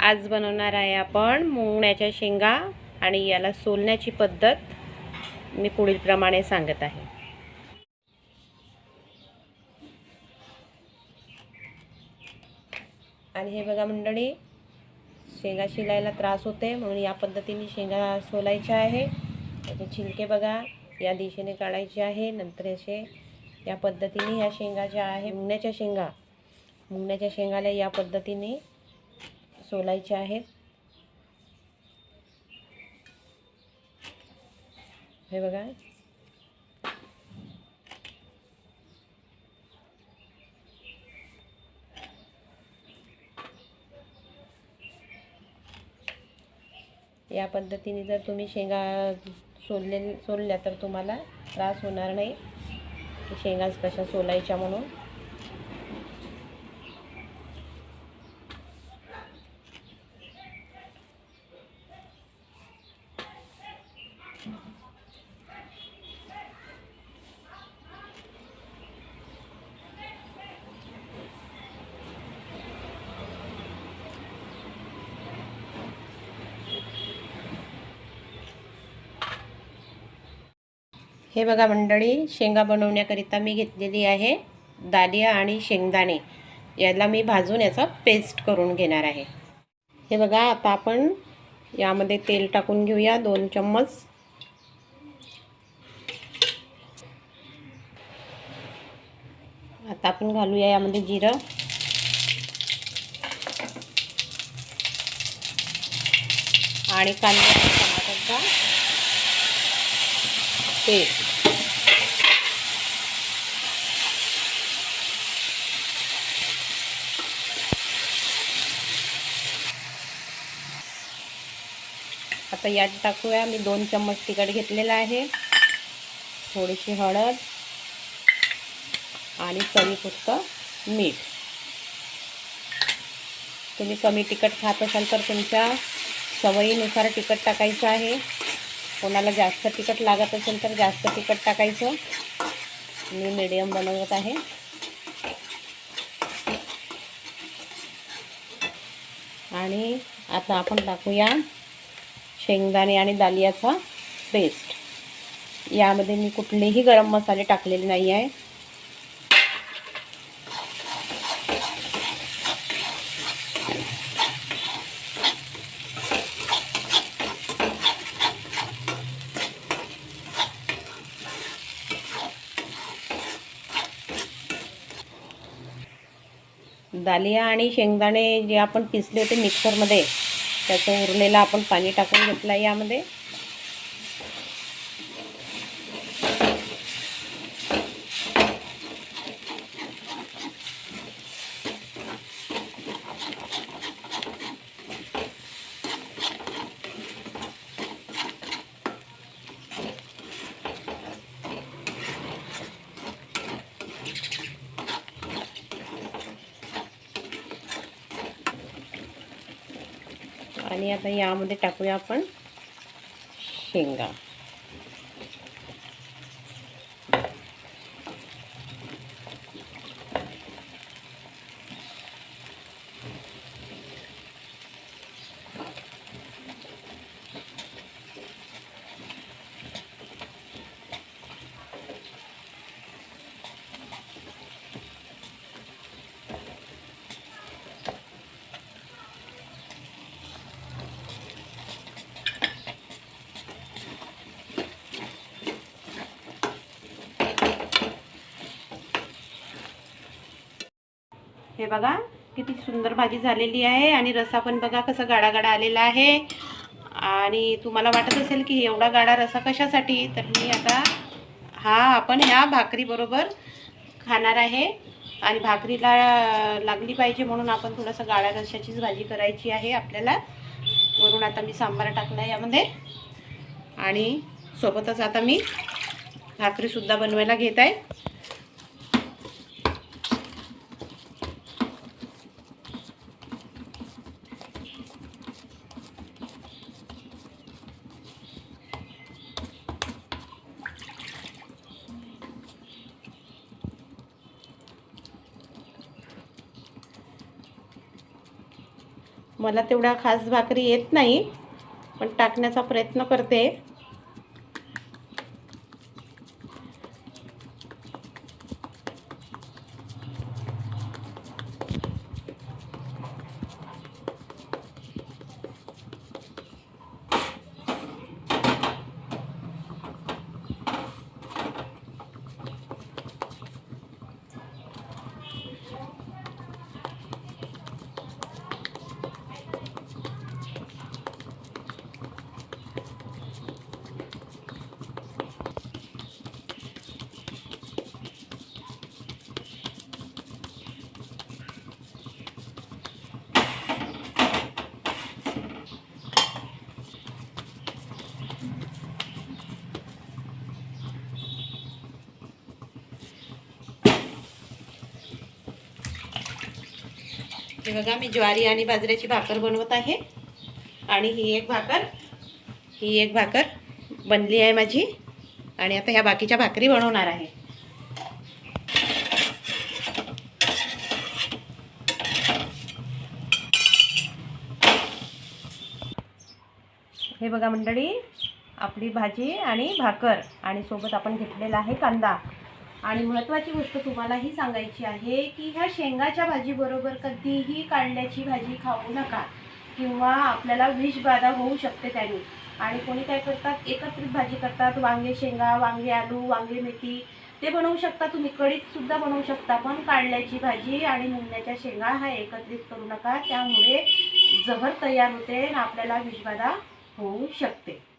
आज बनवणार आहे आपण मुंगण्याच्या शेंगा आणि याला सोलण्याची पद्धत मी पुढीलप्रमाणे सांगत आहे. आणि हे बघा मंडळी शेंगा शिलायला त्रास होते म्हणून या पद्धतीने शेंगा सोलायच्या आहे. त्याचे छिलके बघा या दिशेने काढायचे आहे. नंतर असे या पद्धतीने ह्या शेंगा ज्या आहे मुंगण्याच्या शेंगा मुंगण्याच्या शेंगाला या पद्धतीने सोलायच्या आहेत. हे बघा. या पद्धतीने जर तुम्ही शेंगा सोलले सोलल्या तर तुम्हाला त्रास होणार नाही. की शेंगाच कशा सोलायच्या म्हणून. हे बघा मंडळी शेंगा बनवण्याकरिता मी घेतलेली आहे दालिया आणि शेंगदाणे. याला मी भाजून याचा पेस्ट करून घेणार आहे. हे बघा आता आपण यामध्ये तेल टाकून घेऊया दोन चम्मच. आता आपण घालूया यामध्ये जिरं. आणि कांदा टमाटरचा पेस्ट. आता यात टाकूया. मी दोन चम्मच तिखट घेतलेला आहे. थोडीशी हळद. आणि चवीपुरतं मीठ. तुम्ही कमी तिखट खात असाल तर तुमच्या सवयीनुसार तिखट टाकायचं आहे. कोणाला जास्त तिखट लागत असेल तर जास्त तिखट टाकायचं. मी मिडियम बनवत आहे. आणि आता आपण टाकूया शेंगदाणे आणि दालियाचा पेस्ट यामध्ये मी कुठलेही गरम मसाले टाकलेले नाही आहे. दालिया आणि शेंगदाणे जे आपण पिसले होते मिक्सरमध्ये त्याचं उरलेलं आपण पाणी टाकून घेतलं आहे यामध्ये. आणि आता यामध्ये टाकूया आपण शेंगा. हे बघा किती सुंदर भाजी झालेली आहे आणि रसा पण बघा कसं गाडा गाडा आलेला आहे. आणि तुम्हाला वाटत असेल की एवढा गाडा रसा कशासाठी? तर मी आता हा आपण ह्या भाकरीबरोबर खाणार आहे. आणि भाकरीला लागली पाहिजे म्हणून आपण थोडंसं गाळ्या रशाचीच भाजी करायची आहे आपल्याला. वरून आता मी सांबार टाकला आहे यामध्ये. आणि सोबतच आता मी भाकरीसुद्धा बनवायला घेत आहे. मला तेवढा खास भाकरी येत नाही पण टाकण्याचा प्रयत्न करते. हे बघा मी ज्वारी आणि बाजऱ्याची भाकर बनवत आहे. आणि ही एक भाकर ही एक भाकर बनली आहे माझी. आणि आता ह्या बाकीच्या भाकरी बनवणार आहे. हे बघा मंडळी आपली भाजी आणि भाकर. आणि सोबत आपण घेतलेला आहे कांदा. आणि महत्त्वाची गोष्ट तुम्हालाही सांगायची आहे की ह्या शेंगाच्या भाजीबरोबर कधीही कांद्याची भाजी खाऊ नका किंवा आपल्याला विषबाधा होऊ शकते त्याने. आणि कोणी काय करतात? एकत्रित भाजी करतात. वांगे शेंगा वांगे आलू वांगे मेथी ते बनवू शकता तुम्ही. कडीतसुद्धा बनवू शकता पण काढल्याची भाजी आणि मुंगण्याच्या शेंगा हा एकत्रित करू नका. त्यामुळे जहर तयार होते आणि आपल्याला विषबाधा होऊ शकते.